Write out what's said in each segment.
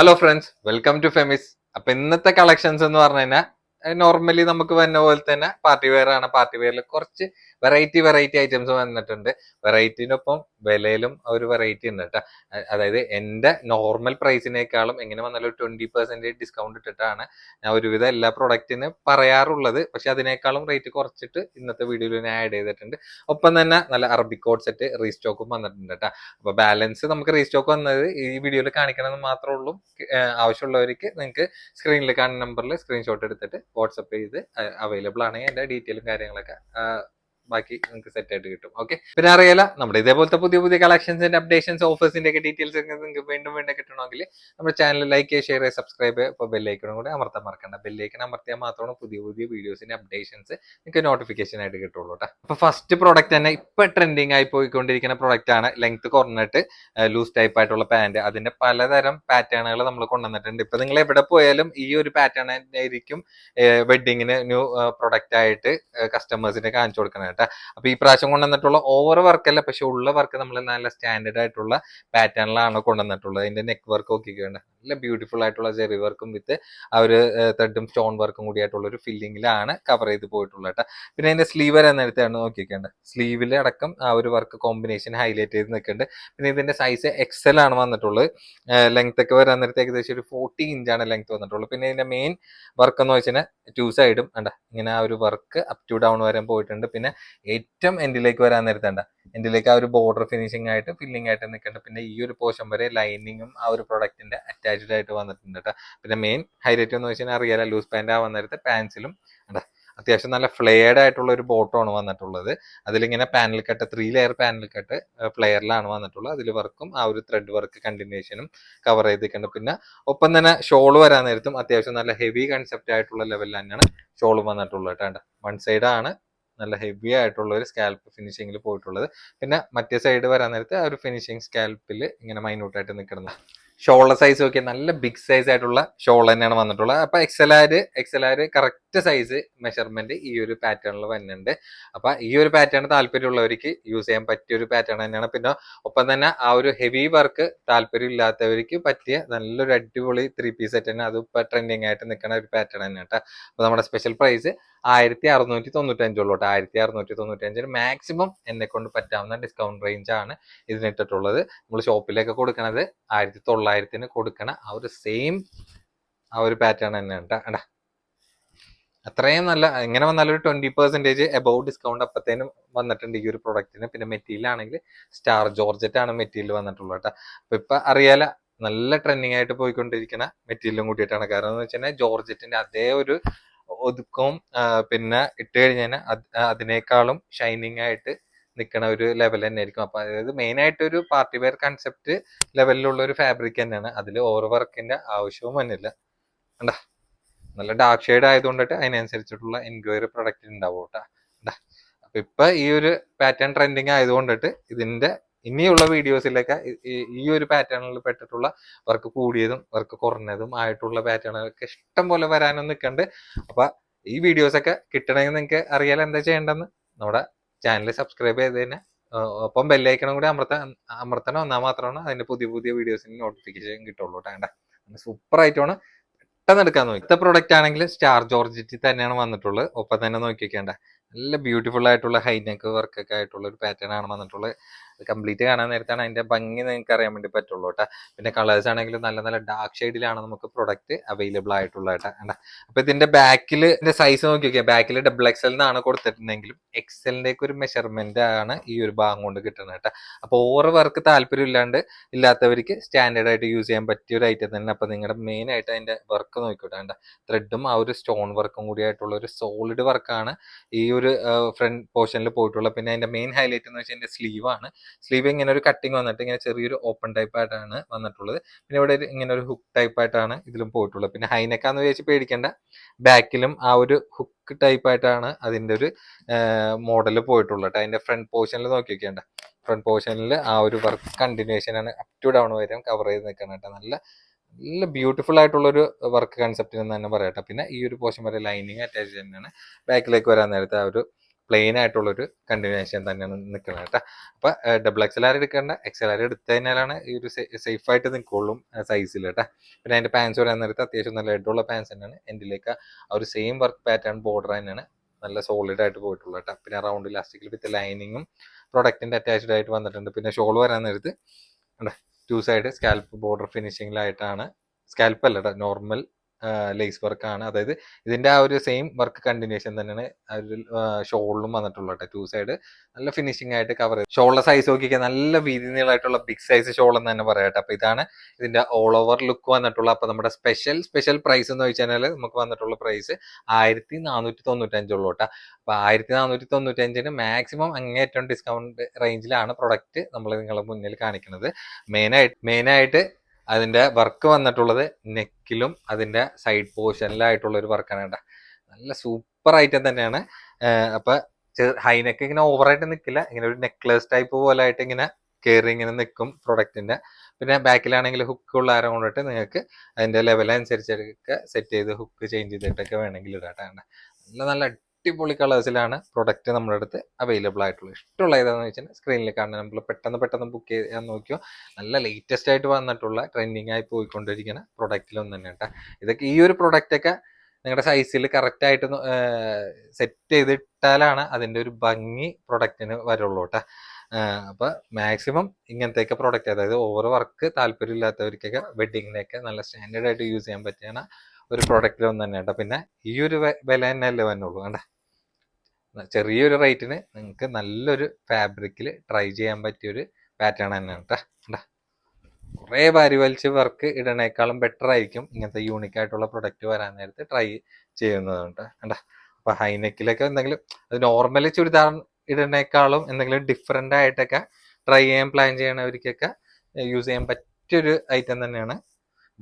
Hello friends welcome to Femis അപ്പൊ ഇന്നത്തെ collections എന്ന് പറഞ്ഞു കഴിഞ്ഞാൽ നോർമലി നമുക്ക് വന്ന പോലെ തന്നെ പാർട്ടി വെയർ ആണ്. പാർട്ടി വെയറിൽ കുറച്ച് വെറൈറ്റി വെറൈറ്റി ഐറ്റംസ് വന്നിട്ടുണ്ട്. വെറൈറ്റിനൊപ്പം വിലയിലും ഒരു വെറൈറ്റി ഉണ്ട് കേട്ടോ അതായത് എന്റെ നോർമൽ പ്രൈസിനേക്കാളും എങ്ങനെ വന്നാലും ട്വന്റി പെർസെന്റേജ് ഡിസ്കൗണ്ട് ഇട്ടിട്ടാണ് ഞാൻ ഒരുവിധം എല്ലാ പ്രൊഡക്റ്റിന് പറയാറുള്ളത്. പക്ഷെ അതിനേക്കാളും റേറ്റ് കുറച്ചിട്ട് ഇന്നത്തെ വീഡിയോയിൽ ഞാൻ ആഡ് ചെയ്തിട്ടുണ്ട്. ഒപ്പം തന്നെ നല്ല അറബിക് കോഡ് സെറ്റ് റീസ്റ്റോക്കും വന്നിട്ടുണ്ട് കേട്ടോ അപ്പൊ ബാലൻസ് നമുക്ക് റീസ്റ്റോക്ക് വന്നത് ഈ വീഡിയോയിൽ കാണിക്കണമെന്ന് മാത്രമേ ഉള്ളൂ. ആവശ്യമുള്ളവർക്ക് നിങ്ങൾക്ക് സ്ക്രീനിൽ കാണുന്ന നമ്പറിൽ സ്ക്രീൻഷോട്ട് എടുത്തിട്ട് വാട്സപ്പ് ചെയ്ത് അവൈലബിൾ ആണെങ്കിൽ എന്റെ ഡീറ്റെയിലും കാര്യങ്ങളൊക്കെ. ബാക്കി നിങ്ങൾക്ക് സെറ്റ് ആയിട്ട് കിട്ടും. ഓക്കെ പിന്നെ അറിയില്ല നമ്മുടെ ഇതേപോലത്തെ പുതിയ പുതിയ കളക്ഷൻസിന്റെ അപ്ഡേഷൻസ് ഓഫേഴ്സിന്റെ ഒക്കെ ഡീറ്റെയിൽസ് ഒക്കെ നിങ്ങൾക്ക് വീണ്ടും വീണ്ടും കിട്ടണമെങ്കിൽ നമ്മുടെ ചാനൽ ലൈക്ക് ഷെയർ സബ്സ്ക്രൈബ് ഇപ്പോൾ ബെല്ലൈക്കണം കൂടെ അമർത്താൻ മറക്കണ്ട. ബെല്ലൈക്കൺ അമർത്തിയാൽ മാത്രമാണ് പുതിയ പുതിയ വീഡിയോസിന്റെ അപ്ഡേഷൻസ് നിങ്ങൾക്ക് നോട്ടിഫിക്കേഷൻ ആയിട്ട് കിട്ടുള്ളൂ കേട്ടോ അപ്പോൾ ഫസ്റ്റ് പ്രോഡക്റ്റ് തന്നെ ഇപ്പൊ ട്രെൻഡിങ് ആയി പോയിക്കൊണ്ടിരിക്കുന്ന പ്രോഡക്റ്റ് ആണ് ലെങ്ത് കുറഞ്ഞിട്ട് ലൂസ് ടൈപ്പ് ആയിട്ടുള്ള പാന്റ് അതിന്റെ പലതരം പാറ്റേണുകൾ നമ്മൾ കൊണ്ടുവന്നിട്ടുണ്ട്. ഇപ്പൊ നിങ്ങൾ എവിടെ പോയാലും ഈ ഒരു പാറ്റേൺ ആയിരിക്കും വെഡിങ്ങിന് ന്യൂ പ്രൊഡക്റ്റ് ആയിട്ട് കസ്റ്റമേഴ്സിന് കാണിച്ചു കൊടുക്കണം കേട്ടോ. അപ്പൊ ഈ പ്രാവശ്യം കൊണ്ടുവന്നിട്ടുള്ള ഓവർ വർക്ക് അല്ല പക്ഷെ ഉള്ള വർക്ക് നമ്മൾ നല്ല സ്റ്റാൻഡേർഡ് ആയിട്ടുള്ള പാറ്റേണിലാണ് കൊണ്ടുവന്നിട്ടുള്ളത്. അതിന്റെ നെക്ക് വർക്ക് നോക്കിക്കേണ്ട നല്ല ബ്യൂട്ടിഫുൾ ആയിട്ടുള്ള ജെറി വർക്കും വിത്ത് ആ ഒരു ത്രെഡും സ്റ്റോൺ വർക്കും കൂടി ആയിട്ടുള്ള ഒരു ഫില്ലിങ്ങിലാണ് കവർ ചെയ്ത് പോയിട്ടുള്ളത് കേട്ടോ പിന്നെ അതിന്റെ സ്ലീവ് വരെ നേരത്തെയാണ് നോക്കിക്കേണ്ടത് സ്ലീവിൽ അടക്കം ആ ഒരു വർക്ക് കോമ്പിനേഷൻ ഹൈലൈറ്റ് ചെയ്ത് നിൽക്കുന്നുണ്ട് പിന്നെ ഇതിന്റെ സൈസ് എക്സൽ ആണ് വന്നിട്ടുള്ളത്. ലെങ്ത് ഒക്കെ വരാൻ നേരത്തെ ഏകദേശം ഒരു ഫോർട്ടി ഇഞ്ചാണ് ലെങ്ത് വന്നിട്ടുള്ളത്. പിന്നെ ഇതിന്റെ മെയിൻ വർക്ക് എന്ന് വെച്ചാൽ ടു സൈഡും അണ്ട ഇങ്ങനെ ആ ഒരു വർക്ക് അപ് ടു ഡൗൺ വരെ പോയിട്ടുണ്ട്. പിന്നെ ഏറ്റവും എൻഡിലേക്ക് വരാൻ നേരത്തേണ്ട എൻഡിലേക്ക് ആ ഒരു ബോർഡർ ഫിനിഷിംഗ് ആയിട്ട് ഫില്ലിംഗ് ആയിട്ട് നിൽക്കേണ്ട. പിന്നെ ഈ ഒരു പോർഷൻ വരെ ലൈനിങ്ങും ആ ഒരു പ്രൊഡക്റ്റിന്റെ അറ്റാച്ച്ഡ് ആയിട്ട് വന്നിട്ടുണ്ട് കേട്ടോ പിന്നെ മെയിൻ ഹൈലൈറ്റ് എന്ന് വെച്ചാൽ അറിയാലോ ലൂസ് പാന്റ് ആ നേരത്തെ പാൻസിലും അത്യാവശ്യം നല്ല ഫ്ലെയർഡ് ആയിട്ടുള്ള ഒരു ബോട്ടമാണ് വന്നിട്ടുള്ളത്. അതിലിങ്ങനെ panel cut three layer panel cut ഫ്ലെയറിലാണ് വന്നിട്ടുള്ളത്. അതിൽ വർക്കും ആ ഒരു ത്രെഡ് വർക്ക് കണ്ടിന്യൂഷനും കവർ ചെയ്തിട്ടുണ്ട്. പിന്നെ ഒപ്പം തന്നെ ഷോൾ വരാൻ നേരത്തും അത്യാവശ്യം നല്ല ഹെവി കൺസെപ്റ്റ് ആയിട്ടുള്ള ലെവലിൽ തന്നെയാണ് ഷോൾ വന്നിട്ടുള്ളത് കേട്ടോ വൺ സൈഡ് ആണ് നല്ല ഹെവി ആയിട്ടുള്ള ഒരു സ്കാൽപ്പ് ഫിനിഷിങ്ങിൽ പോയിട്ടുള്ളത്. പിന്നെ മറ്റേ സൈഡ് വരാൻ നേരത്ത് ആ ഒരു ഫിനിഷിങ് സ്കാൽപ്പിൽ ഇങ്ങനെ മൈന്യൂട്ടായിട്ട് നിൽക്കുന്നത് ഷോളർ സൈസ് ഒക്കെ നല്ല ബിഗ് സൈസ് ആയിട്ടുള്ള ഷോൾ തന്നെയാണ് വന്നിട്ടുള്ളത്. അപ്പൊ എക്സലാര് എക്സലാര് കറക്റ്റ് സൈസ് മെഷർമെന്റ് ഈ ഒരു പാറ്റേണിൽ വരുന്നുണ്ട് അപ്പൊ ഈ ഒരു പാറ്റേൺ താല്പര്യമുള്ളവർക്ക് യൂസ് ചെയ്യാൻ പറ്റിയ ഒരു പാറ്റേൺ തന്നെയാണ്. പിന്നെ ഒപ്പം തന്നെ ആ ഒരു ഹെവി വർക്ക് താല്പര്യം ഇല്ലാത്തവർക്ക് പറ്റിയ നല്ലൊരു അടിപൊളി ത്രീ പീസ് സെറ്റ് തന്നെ. അത് ഇപ്പൊ ട്രെൻഡിങ് ആയിട്ട് നിൽക്കുന്ന ഒരു പാറ്റേൺ തന്നെ കേട്ടോ അപ്പൊ നമ്മുടെ സ്പെഷ്യൽ പ്രൈസ് ആയിരത്തി അറുന്നൂറ്റി തൊണ്ണൂറ്റഞ്ചുള്ളൂ കേട്ടോ. ആയിരത്തി അറുന്നൂറ്റി തൊണ്ണൂറ്റഞ്ചിന് മാക്സിമം എന്നെ കൊണ്ട് പറ്റാവുന്ന ഡിസ്കൗണ്ട് റേഞ്ച് ആണ് ഇതിനിട്ടിട്ടുള്ളത്. നമ്മൾ ഷോപ്പിലേക്ക് കൊടുക്കണത് ആയിരത്തി തൊള്ളായിരത്തിന് കൊടുക്കണ ആ ഒരു സെയിം ആ ഒരു പാറ്റേൺ തന്നെയാണ് കേട്ടോ അത്രയും നല്ല എങ്ങനെ വന്നാലും ഒരു ട്വന്റി പെർസെന്റേജ് എബവ് ഡിസ്കൗണ്ട് അപ്പത്തേനും വന്നിട്ടുണ്ട് ഈ ഒരു പ്രൊഡക്റ്റിന് പിന്നെ മെറ്റീരിയൽ ആണെങ്കിൽ സ്റ്റാർ ജോർജറ്റ് ആണ് മെറ്റീരിയൽ വന്നിട്ടുള്ളത് കേട്ടോ അപ്പൊ ഇപ്പൊ അറിയാല നല്ല ട്രെൻഡിങ് ആയിട്ട് പോയിക്കൊണ്ടിരിക്കുന്ന മെറ്റീരിയലും കൂടിയിട്ടാണ്. കാരണം എന്ന് വെച്ചാൽ ജോർജറ്റിന്റെ അതേ ഒരു ഒതുക്കവും പിന്നെ ഇട്ട് കഴിഞ്ഞാൽ അതിനേക്കാളും ഷൈനിങ് ആയിട്ട് നിൽക്കുന്ന ഒരു ലെവൽ തന്നെ ആയിരിക്കും അപ്പൊ അതായത് മെയിൻ ആയിട്ട് ഒരു പാർട്ടി വെയർ കൺസെപ്റ്റ് ലെവലിലുള്ള ഒരു ഫാബ്രിക് തന്നെയാണ്. അതിൽ ഓവർ വർക്കിന്റെ ആവശ്യവും വന്നില്ല. കണ്ടാ? നല്ല ഡാർക്ക് ഷെയ്ഡ് ആയതുകൊണ്ടിട്ട് അതിനനുസരിച്ചിട്ടുള്ള എൻക്വയറി പ്രൊഡക്റ്റ് ഉണ്ടാവും കേട്ടോ അപ്പൊ ഇപ്പൊ ഈ ഒരു പാറ്റേൺ ട്രെൻഡിങ് ആയതുകൊണ്ടിട്ട് ഇതിന്റെ ഇനിയുള്ള വീഡിയോസിലൊക്കെ ഈ ഒരു പാറ്റേണിൽ പെട്ടിട്ടുള്ള വർക്ക് കൂടിയതും വർക്ക് കുറഞ്ഞതും ആയിട്ടുള്ള പാറ്റേണുകളൊക്കെ ഇഷ്ടം പോലെ വരാനും നിൽക്കണ്ട് അപ്പൊ ഈ വീഡിയോസൊക്കെ കിട്ടണമെങ്കിൽ നിങ്ങൾക്ക് അറിയാലോ എന്താ ചെയ്യേണ്ടെന്ന് നമ്മുടെ ചാനൽ സബ്സ്ക്രൈബ് ചെയ്ത് തന്നെ ഒപ്പം ബെല്ലൈക്കണം കൂടി അമർത്ത അമർത്തണം. എന്നാൽ മാത്രമാണ് അതിന്റെ പുതിയ പുതിയ വീഡിയോസിന് നോട്ടിഫിക്കേഷൻ കിട്ടുള്ളൂ കേട്ടോ. സൂപ്പർ ആയിട്ടാണ് പെട്ടെന്ന് എടുക്കാൻ നോക്കി ഇത്തെ പ്രൊഡക്റ്റ് ആണെങ്കിൽ സ്റ്റാർ ജോർജിറ്റി തന്നെയാണ് വന്നിട്ടുള്ളത്. ഒപ്പം തന്നെ നോക്കിക്കേണ്ട നല്ല ബ്യൂട്ടിഫുൾ ആയിട്ടുള്ള ഹൈനെക്ക് വർക്ക് ഒക്കെ ആയിട്ടുള്ള ഒരു പാറ്റേൺ ആണ് വന്നിട്ടുള്ളത്. കംപ്ലീറ്റ് കാണാൻ നേരത്താണ് അതിന്റെ ഭംഗി നിങ്ങൾക്ക് അറിയാൻ വേണ്ടി പറ്റുള്ളൂ കേട്ടോ. പിന്നെ കളേഴ്സ് ആണെങ്കിലും നല്ല നല്ല ഡാർക്ക് ഷെയ്ഡിലാണ് നമുക്ക് പ്രൊഡക്റ്റ് അവൈലബിൾ ആയിട്ടുള്ളത് കേട്ടോ. അപ്പൊ ഇതിന്റെ ബാക്കിൽ ഇതിന്റെ സൈസ് നോക്കി നോക്കിയാൽ ബാക്കിൽ ഡബിൾ എക്സൽ എന്നാണ് കൊടുത്തിട്ടുണ്ടെങ്കിലും എക്സലിന്റെയൊക്കെ ഒരു മെഷർമെന്റ് ആണ് ഈ ഒരു ഭാഗം കൊണ്ട് കിട്ടുന്നത് കേട്ടോ. അപ്പൊ ഓവർ വർക്ക് താല്പര്യം ഇല്ലാണ്ട് ഇല്ലാത്തവർക്ക് സ്റ്റാൻഡേർഡ് ആയിട്ട് യൂസ് ചെയ്യാൻ പറ്റിയ ഒരു ഐറ്റം തന്നെ അപ്പൊ നിങ്ങളുടെ മെയിൻ ആയിട്ട് അതിന്റെ വർക്ക് നോക്കിക്കോട്ടെ കേട്ടോ ത്രെഡും ആ ഒരു സ്റ്റോൺ വർക്കും കൂടി ആയിട്ടുള്ള ഒരു സോളിഡ് വർക്കാണ് ഈ ഒരു ഫ്രണ്ട് പോർഷനിൽ പോയിട്ടുള്ളത്. പിന്നെ അതിന്റെ മെയിൻ ഹൈലൈറ്റ് എന്ന് വെച്ചാൽ അതിന്റെ സ്ലീവ് ആണ്. സ്ലീവ് ഇങ്ങനെ ഒരു കട്ടിങ് വന്നിട്ട് ഇങ്ങനെ ചെറിയൊരു ഓപ്പൺ ടൈപ്പ് ആയിട്ടാണ് വന്നിട്ടുള്ളത്. പിന്നെ ഇവിടെ ഇങ്ങനെ ഒരു ഹുക്ക് ടൈപ്പ് ആയിട്ടാണ് ഇതിലും പോയിട്ടുള്ളത്. പിന്നെ ഹൈനെക്കാന്ന് വിചാരിച്ച് പേടിക്കേണ്ട. ബാക്കിലും ആ ഒരു ഹുക്ക് ടൈപ്പ് ആയിട്ടാണ് അതിന്റെ ഒരു മോഡൽ പോയിട്ടുള്ളത്. ട്ടോ. അതിന്റെ ഫ്രണ്ട് പോർഷനിൽ നോക്കി വെക്കേണ്ട ഫ്രണ്ട് പോർഷനിൽ ആ ഒരു വർക്ക് കണ്ടിന്യൂഷൻ ആണ് അപ് ടു ഡൗൺ വരെ കവർ ചെയ്ത് നിൽക്കണം നല്ല നല്ല ബ്യൂട്ടിഫുൾ ആയിട്ടുള്ള ഒരു വർക്ക് കൺസെപ്റ്റ് എന്ന് തന്നെ പറയട്ടെ പിന്നെ ഈ ഒരു പോർഷൻ വരെ ലൈനിങ് അറ്റാച്ച് തന്നെയാണ്. ബാക്കിലേക്ക് വരാൻ നേരത്തെ ആ ഒരു പ്ലെയിൻ ആയിട്ടുള്ളൊരു കണ്ടിന്യൂഷൻ തന്നെയാണ് നിൽക്കുന്നത് കേട്ടോ. അപ്പൊ ഡബിൾ എക്സൽ ആർ എടുക്കേണ്ട? എക്സൽ ആർ എടുത്തു കഴിഞ്ഞാലാണ് ഈ ഒരു സേഫ് ആയിട്ട് നിൽക്കുള്ളൂ സൈസിൽ കേട്ടോ. പിന്നെ അതിന്റെ പാൻസ് വരാൻ നേരത്തെ അത്യാവശ്യം നല്ല ഹെഡുള്ള പാൻസ് തന്നെയാണ്. എന്റെലേക്ക് ആ ഒരു സെയിം വർക്ക് പാറ്റേൺ ബോർഡർ തന്നെയാണ് നല്ല സോളിഡ് ആയിട്ട് പോയിട്ടുള്ളത് കേട്ടോ. പിന്നെ റൗണ്ട് ഇലാസ്റ്റിക്കിൽ വിത്ത് ലൈനിങ്ങും പ്രൊഡക്റ്റിന്റെ അറ്റാച്ച്ഡ് ആയിട്ട് വന്നിട്ടുണ്ട്. പിന്നെ ഷോൾ വരാൻ നേരത്ത് ടു സൈഡ് സ്കാൽപ്പ് ബോർഡർ ഫിനിഷിങ്ങിലായിട്ടാണ് സ്കാൽപ്പ് അല്ല നോർമൽ ലേസ് വർക്കാണ് അതായത് ഇതിന്റെ ആ ഒരു സെയിം വർക്ക് കണ്ടിന്യൂഷൻ തന്നെയാണ് ഒരു ഷോളിലും വന്നിട്ടുള്ളത് കേട്ടോ ടു സൈഡ് നല്ല ഫിനിഷിംഗ് ആയിട്ട് കവർ ചെയ്ത്. ഷോളിലെ സൈസ് നോക്കിക്കാൻ നല്ല വീതി നീളമായിട്ടുള്ള ബിഗ് സൈസ് ഷോൾ എന്ന് തന്നെ പറയാം കേട്ടോ. അപ്പൊ ഇതാണ് ഇതിന്റെ ഓൾ ഓവർ ലുക്ക് വന്നിട്ടുള്ള അപ്പൊ നമ്മുടെ സ്പെഷ്യൽ സ്പെഷ്യൽ പ്രൈസ് എന്ന് വെച്ചാൽ നമുക്ക് വന്നിട്ടുള്ള പ്രൈസ് ആയിരത്തി നാനൂറ്റി തൊണ്ണൂറ്റഞ്ചുള്ളൂ കേട്ടോ. അപ്പൊ ആയിരത്തി നാനൂറ്റി തൊണ്ണൂറ്റഞ്ചിന് മാക്സിമം അങ്ങേറ്റം ഡിസ്കൗണ്ട് റേഞ്ചിലാണ് പ്രൊഡക്റ്റ് നമ്മൾ നിങ്ങളുടെ മുന്നിൽ കാണിക്കുന്നത് മെയിനായിട്ട് മെയിനായിട്ട് അതിന്റെ വർക്ക് വന്നിട്ടുള്ളത് നെക്കിലും അതിന്റെ സൈഡ് പോർഷനിലായിട്ടുള്ള ഒരു വർക്കാണ് കേട്ടോ. നല്ല സൂപ്പർ ഐറ്റം തന്നെയാണ്. അപ്പോൾ ഹൈ ഹൈനെക്ക് ഇങ്ങനെ ഓവറായിട്ട് നിൽക്കില്ല ഇങ്ങനെ ഒരു നെക്ലേസ് ടൈപ്പ് പോലെ ആയിട്ട് ഇങ്ങനെ കയറി ഇങ്ങനെ നിൽക്കും പ്രൊഡക്റ്റിന്റെ പിന്നെ ബാക്കിലാണെങ്കിൽ ഹുക്ക് ഉള്ള ആരം കൊണ്ടിട്ട് നിങ്ങൾക്ക് അതിന്റെ ലെവൽ അനുസരിച്ചൊക്കെ സെറ്റ് ചെയ്ത് ഹുക്ക് ചേഞ്ച് ചെയ്തിട്ടൊക്കെ വേണമെങ്കിൽ ഇടാട്ടാണ് നല്ല നല്ല അടിപൊളി കളേഴ്സിലാണ് പ്രൊഡക്റ്റ് നമ്മുടെ അടുത്ത് അവൈലബിൾ ആയിട്ടുള്ളത്. ഇഷ്ടമുള്ള ഏതാണെന്ന് വെച്ചാൽ സ്ക്രീനിൽ കാണുന്ന നമ്മൾ പെട്ടെന്ന് പെട്ടെന്ന് ബുക്ക് ചെയ്യാൻ നോക്കിയോ? നല്ല ലേറ്റസ്റ്റ് ആയിട്ട് വന്നിട്ടുള്ള ട്രെൻഡിങ് ആയി പോയിക്കൊണ്ടിരിക്കുന്ന പ്രൊഡക്റ്റിലൊന്നും തന്നെ കേട്ടോ ഇതൊക്കെ ഈ ഒരു പ്രൊഡക്റ്റൊക്കെ നിങ്ങളുടെ സൈസിൽ കറക്റ്റായിട്ട് സെറ്റ് ചെയ്തിട്ടാലാണ് അതിന്റെ ഒരു ഭംഗി പ്രൊഡക്റ്റിന് വരുള്ളൂ കേട്ടോ അപ്പോൾ മാക്സിമം ഇങ്ങനത്തെയൊക്കെ പ്രൊഡക്റ്റ് അതായത് ഓവർ വർക്ക് താല്പര്യമില്ലാത്തവർക്കൊക്കെ വെഡിങ്ങിനൊക്കെ നല്ല സ്റ്റാൻഡേർഡ് ആയിട്ട് യൂസ് ചെയ്യാൻ പറ്റിയാണ് ഒരു പ്രോഡക്റ്റിൽ പ്രൊഡക്റ്റിലൊന്നും തന്നെ കേട്ടോ പിന്നെ ഈ ഒരു വില തന്നെ അല്ലേ വന്നുള്ളൂ കണ്ട? ചെറിയൊരു റേറ്റിന് നിങ്ങൾക്ക് നല്ലൊരു ഫാബ്രിക്കിൽ ട്രൈ ചെയ്യാൻ പറ്റിയൊരു പാറ്റേൺ തന്നെയാണ് കേട്ടോ കണ്ടാ? കുറേ ഭാരി വലിച്ച് വർക്ക് ഇടണേക്കാളും ബെറ്റർ ആയിരിക്കും ഇങ്ങനത്തെ യൂണിക് ആയിട്ടുള്ള പ്രൊഡക്റ്റ് വരാൻ നേരത്ത് ട്രൈ ചെയ്യുന്നതുകൊണ്ട് കണ്ട? അപ്പൊ ഹൈനെക്കിലൊക്കെ എന്തെങ്കിലും അത് നോർമലി ചുരിദാർ ഇടണേക്കാളും എന്തെങ്കിലും ഡിഫറെന്റ് ആയിട്ടൊക്കെ ട്രൈ ചെയ്യാൻ പ്ലാൻ ചെയ്യണവർക്കൊക്കെ യൂസ് ചെയ്യാൻ പറ്റിയൊരു ഐറ്റം തന്നെയാണ്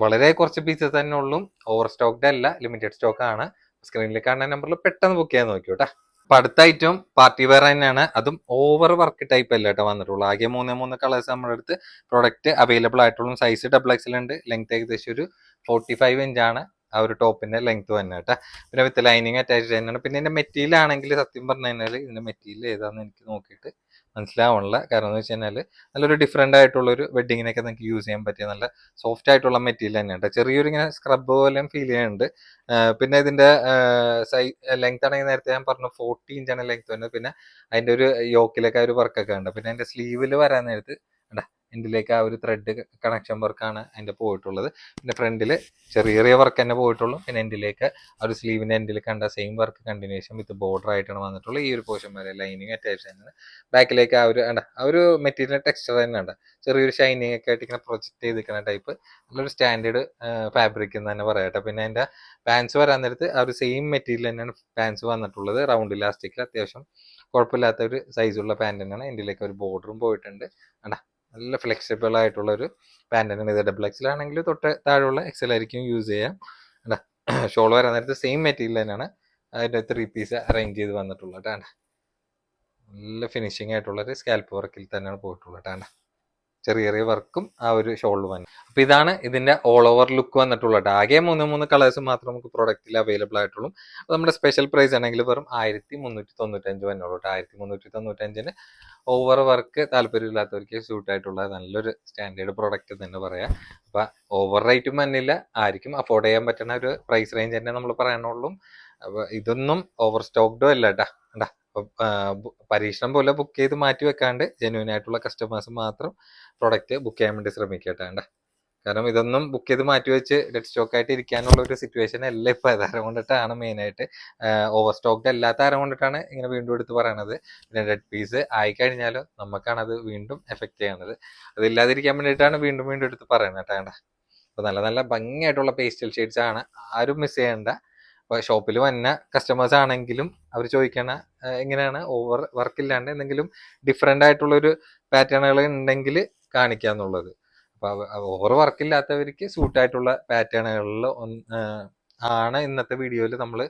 വളരെ കുറച്ച് പീസസ് തന്നെ ഉള്ളൂ. ഓവർ സ്റ്റോക്ക്ഡ് അല്ല ലിമിറ്റഡ് സ്റ്റോക്ക് ആണ്. സ്ക്രീനിൽ കാണുന്ന നമ്പറിൽ പെട്ടെന്ന് ബുക്ക് ചെയ്യാൻ നോക്കിയോ കേട്ടോ അപ്പൊ അടുത്ത ഐറ്റം പാർട്ടി വെയർ തന്നെയാണ്. അതും ഓവർ വർക്ക് ടൈപ്പ് അല്ല കേട്ടോ വന്നിട്ടുള്ളൂ. ആകെ മൂന്ന് മൂന്ന് കളേഴ്സ് നമ്മുടെ അടുത്ത് പ്രോഡക്റ്റ് അവൈലബിൾ ആയിട്ടുള്ളൂ. സൈസ് ഡബിൾ എക്സൽ ഉണ്ട്. ലെങ്ത് ഏകദേശം ഒരു ഫോർട്ടി ഫൈവ് ആണ്. ആ ഒരു ടോപ്പിന്റെ ലെങ്ത് തന്നെ കേട്ടോ പിന്നെ വിത്ത് ലൈനിങ് അറ്റാച്ച് തന്നെയാണ്. പിന്നെ ഇതിന്റെ മെറ്റീരിയൽ ആണെങ്കിൽ സത്യം പറഞ്ഞു കഴിഞ്ഞാൽ ഇതിന്റെ മെറ്റീരിയൽ ഏതാണെന്ന് എനിക്ക് നോക്കിയിട്ട് മനസ്സിലാവണില്ല കാരണം എന്ന് വെച്ച് കഴിഞ്ഞാൽ നല്ലൊരു ഡിഫറെന്റ് ആയിട്ടുള്ളൊരു വെഡിങ്ങിനൊക്കെ നിങ്ങൾക്ക് യൂസ് ചെയ്യാൻ പറ്റിയ നല്ല സോഫ്റ്റ് ആയിട്ടുള്ള മെറ്റീരിയൽ തന്നെയാണ്. ചെറിയൊരു ഇങ്ങനെ സ്ക്രബ് പോലെയും ഫീൽ ചെയ്യുന്നുണ്ട്. പിന്നെ ഇതിന്റെ സൈ ലെങ്ത് ആണെങ്കിൽ നേരത്തെ ഞാൻ പറഞ്ഞു ഫോർട്ടി ഇഞ്ചാണ് ലെങ്ത് വരുന്നത് പിന്നെ അതിന്റെ ഒരു യോക്കിലൊക്കെ ഒരു വർക്കൊക്കെ ഉണ്ട് പിന്നെ അതിന്റെ സ്ലീവിൽ വരാൻ നേരത്ത് ഇതിലേക്ക് ആ ഒരു ത്രെഡ് കണക്ഷൻ വർക്കാണ് എന്റെ പോയിട്ടുള്ളത്. പിന്നെ ഫ്രണ്ടിൽ ചെറിയ ചെറിയ വർക്ക് തന്നെ പോയിട്ടുള്ളൂ. പിന്നെ എന്റിലേക്ക് ആ ഒരു സ്ലീവിന്റെ എൻഡിൽ കണ്ട same work continuation with border ആയിട്ടാണ് വന്നിട്ടുള്ളത്. ഈ ഒരു പോർഷൻ വരെ ലൈനിങ് അറ്റാച്ച് ചെയ്യുന്നത് ബാക്കിലേക്ക് ആ ഒരു വേണ്ട ആ ഒരു മെറ്റീരിയൽ ടെക്സ്ചർ തന്നെ ഉണ്ട്. ചെറിയൊരു ഷൈനിങ് ഒക്കെ ആയിട്ട് ഇങ്ങനെ പ്രൊജക്ട് ചെയ്തിരിക്കുന്ന ടൈപ്പ് നല്ലൊരു സ്റ്റാൻഡേർഡ് ഫാബ്രിക് എന്ന് തന്നെ പറയട്ടെ പിന്നെ എന്റെ പാൻസ് വരാൻ നേരത്ത് ആ ഒരു സെയിം മെറ്റീരിയൽ തന്നെയാണ് പാൻസ് വന്നിട്ടുള്ളത്. റൗണ്ട് ഇലാസ്റ്റിക്കിൽ അത്യാവശ്യം കുഴപ്പമില്ലാത്ത ഒരു സൈസുള്ള പാന്റ് തന്നെയാണ്. എന്റെ ഒരു ബോർഡറും പോയിട്ടുണ്ട്. കണ്ടാ നല്ല ഫ്ലെക്സിബിൾ ആയിട്ടുള്ള ഒരു പാന്റ് തന്നെയാണ്. ഇത് ഡബിൾ എക്സൽ ആണെങ്കിൽ തൊട്ട് താഴെയുള്ള എക്സൽ ആയിരിക്കും യൂസ് ചെയ്യാം. അല്ല ഷോൾ വരാൻ നേരത്തെ സെയിം മെറ്റീരിയൽ തന്നെയാണ്. അതിന്റെ ത്രീ പീസ് അറേഞ്ച് ചെയ്ത് വന്നിട്ടുള്ളത് കേട്ടോ. നല്ല ഫിനിഷിംഗ് ആയിട്ടുള്ള ഒരു സ്കാൽപ്പ് വർക്കിൽ തന്നെയാണ് പോയിട്ടുള്ളത് കേട്ടോ. ചെറിയ ചെറിയ വർക്കും ആ ഒരു ഷോളിൽ വന്നു. അപ്പൊ ഇതാണ് ഇതിന്റെ ഓൾ ഓവർ ലുക്ക് വന്നിട്ടുള്ളത് ആകെ മൂന്ന് മൂന്ന് കളേഴ്സ് മാത്രം നമുക്ക് പ്രൊഡക്റ്റിൽ അവൈലബിൾ ആയിട്ടുള്ളൂ. അപ്പൊ നമ്മുടെ സ്പെഷ്യൽ പ്രൈസ് ആണെങ്കിൽ വെറും ആയിരത്തി മുന്നൂറ്റി തൊണ്ണൂറ്റഞ്ച് വന്നുള്ളൂ കേട്ടോ. ആയിരത്തി മുന്നൂറ്റി തൊണ്ണൂറ്റഞ്ചിന് ഓവർ വർക്ക് താല്പര്യമില്ലാത്തവർക്ക് സ്യൂട്ട് ആയിട്ടുള്ള നല്ലൊരു സ്റ്റാൻഡേർഡ് പ്രൊഡക്റ്റ് തന്നെ പറയാം. അപ്പൊ ഓവർ റേറ്റും വന്നില്ല. ആർക്കും അഫോർഡ് ചെയ്യാൻ പറ്റുന്ന ഒരു പ്രൈസ് റേഞ്ച് തന്നെ നമ്മൾ പറയാനുള്ളൂ. അപ്പൊ ഇതൊന്നും ഓവർ സ്റ്റോക്ഡോ അല്ല കേട്ടാ. പരീക്ഷണം പോലെ ബുക്ക് ചെയ്ത് മാറ്റി വെക്കാണ്ട് ജെന്യൂൻ ആയിട്ടുള്ള കസ്റ്റമേഴ്സ് മാത്രം പ്രൊഡക്റ്റ് ബുക്ക് ചെയ്യാൻ വേണ്ടി ശ്രമിക്കട്ടെ കണ്ടാ. കാരണം ഇതൊന്നും ബുക്ക് ചെയ്ത് മാറ്റി വെച്ച് ഡെഡ് സ്റ്റോക്ക് ആയിട്ട് ഇരിക്കാനുള്ള ഒരു സിറ്റുവേഷൻ അല്ല ഇപ്പൊ. അതാരം കൊണ്ടിട്ടാണ് മെയിൻ ആയിട്ട് ഓവർ സ്റ്റോക്ക്ഡ് അല്ലാത്ത അരം കൊണ്ടിട്ടാണ് ഇങ്ങനെ വീണ്ടും എടുത്ത് പറയണത്. പിന്നെ ഡെഡ് പീസ് ആയി കഴിഞ്ഞാലും നമുക്കാണ് അത് വീണ്ടും എഫക്ട് ചെയ്യണത്. അതില്ലാതിരിക്കാൻ വേണ്ടിയിട്ടാണ് വീണ്ടും വീണ്ടും എടുത്ത് പറയുന്നത് കേട്ടോ അപ്പൊ നല്ല നല്ല ഭംഗിയായിട്ടുള്ള പേസ്റ്റൽ ഷെയ്ഡ്സ് ആണ് ആരും മിസ് ചെയ്യണ്ട. അപ്പൊ ഷോപ്പിൽ വന്ന കസ്റ്റമേഴ്സ് ആണെങ്കിലും അവർ ചോദിക്കണ എങ്ങനെയാണ്? ഓവർ വർക്ക് ഇല്ലാണ്ട് എന്തെങ്കിലും ഡിഫറെന്റ് ആയിട്ടുള്ള ഒരു പാറ്റേണുകൾ ഉണ്ടെങ്കിൽ കാണിക്കുക എന്നുള്ളത് അപ്പോൾ ഓവർ വർക്ക് ഇല്ലാത്തവർക്ക് സൂട്ടായിട്ടുള്ള പാറ്റേണുകളിൽ ആണ് ഇന്നത്തെ വീഡിയോയിൽ നമ്മൾ